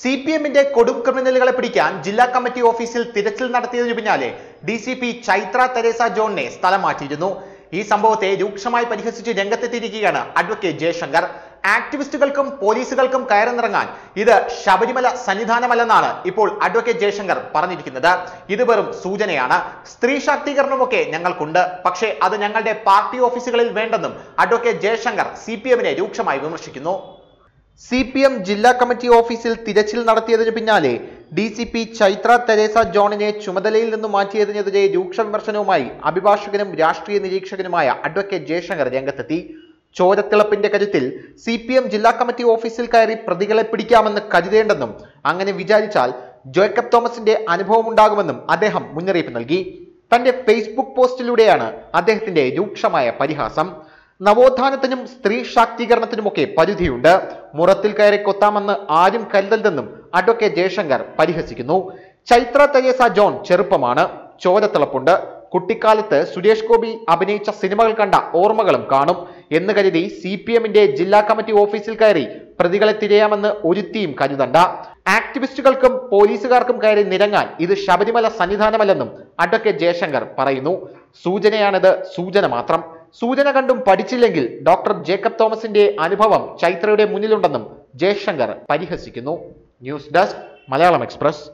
C P എമ്മിന്റെ കൊടും ക്രിമിനലുകളെ പിടിക്കാൻ ജില്ലാ കമ്മിറ്റി ഓഫീസിൽ തിരച്ചിൽ നടത്തിയതിനു പിന്നാലെ D C P Chaithra Theresa ജോണിനെ സ്ഥലം മാറ്റിയിരുന്നു. ഈ സംഭവത്തെ രൂക്ഷമായി പരിഹസിച്ച് രംഗത്തെത്തിയിരിക്കുകയാണ് അഡ്വക്കേറ്റ് ജയശങ്കർ. ആക്ടിവിസ്റ്റുകൾക്കും പോലീസുകൾക്കും കയറുന്നിറങ്ങാൻ ഇത് ശബരിമല സന്നിധാനമല്ലെന്നാണ് ഇപ്പോൾ അഡ്വക്കേറ്റ് ജയശങ്കർ പറഞ്ഞിരിക്കുന്നത്. ഇത് വെറും സൂചനയാണ്. സ്ത്രീ ശാക്തീകരണമൊക്കെ ഞങ്ങൾക്കുണ്ട്. പക്ഷേ അത് ഞങ്ങളുടെ പാർട്ടി ഓഫീസുകളിൽ വേണ്ടെന്നും അഡ്വക്കേറ്റ് ജയശങ്കർ സി രൂക്ഷമായി വിമർശിക്കുന്നു. സി പി എം ജില്ലാ കമ്മിറ്റി ഓഫീസിൽ തിരച്ചിൽ നടത്തിയതിനു പിന്നാലെ D C P Chaithra Theresa ജോണിനെ ചുമതലയിൽ നിന്നും മാറ്റിയതിനെതിരെ രൂക്ഷ വിമർശനവുമായി അഭിഭാഷകനും രാഷ്ട്രീയ നിരീക്ഷകനുമായ അഡ്വക്കേറ്റ് ജയശങ്കർ രംഗത്തെത്തി. ചോരത്തിളപ്പിന്റെ കരുത്തിൽ സി പി എം ജില്ലാ കമ്മിറ്റി ഓഫീസിൽ കയറി പ്രതികളെ പിടിക്കാമെന്ന് കരുതേണ്ടെന്നും അങ്ങനെ വിചാരിച്ചാൽ ജോക്കബ് തോമസിന്റെ അനുഭവം ഉണ്ടാകുമെന്നും അദ്ദേഹം മുന്നറിയിപ്പ് നൽകി. തന്റെ ഫേസ്ബുക്ക് പോസ്റ്റിലൂടെയാണ് അദ്ദേഹത്തിന്റെ രൂക്ഷമായ പരിഹാസം. നവോത്ഥാനത്തിനും സ്ത്രീ ശാക്തീകരണത്തിനുമൊക്കെ പരിധിയുണ്ട്. മുറത്തിൽ കയറി കൊത്താമെന്ന് ആരും കരുതരുതെന്നും അഡ്വക്കേറ്റ് ജയശങ്കർ പരിഹസിക്കുന്നു. ചൈത്ര തെരേസ ജോൺ ചെറുപ്പമാണ്. ചോരത്തിളപ്പുണ്ട്. കുട്ടിക്കാലത്ത് സുരേഷ് ഗോപി അഭിനയിച്ച സിനിമകൾ കണ്ട ഓർമ്മകളും കാണും. എന്ന് കരുതി സി പി എമ്മിന്റെ ജില്ലാ കമ്മിറ്റി ഓഫീസിൽ കയറി പ്രതികളെ തിരയാമെന്ന് ഒരുത്തിയും കരുതണ്ട. ആക്ടിവിസ്റ്റുകൾക്കും പോലീസുകാർക്കും കയറി നിരങ്ങാൻ ഇത് ശബരിമല സന്നിധാനമല്ലെന്നും അഡ്വക്കേറ്റ് ജയശങ്കർ പറയുന്നു. സൂചനയാണിത്. സൂചന മാത്രം. സൂചന കണ്ടും പഠിച്ചില്ലെങ്കിൽ ഡോക്ടർ ജേക്കബ് തോമസിന്റെ അനുഭവം ചൈത്രയുടെ മുന്നിലുണ്ടെന്നും Jaishankar പരിഹസിക്കുന്നു. News desk Malayalam express.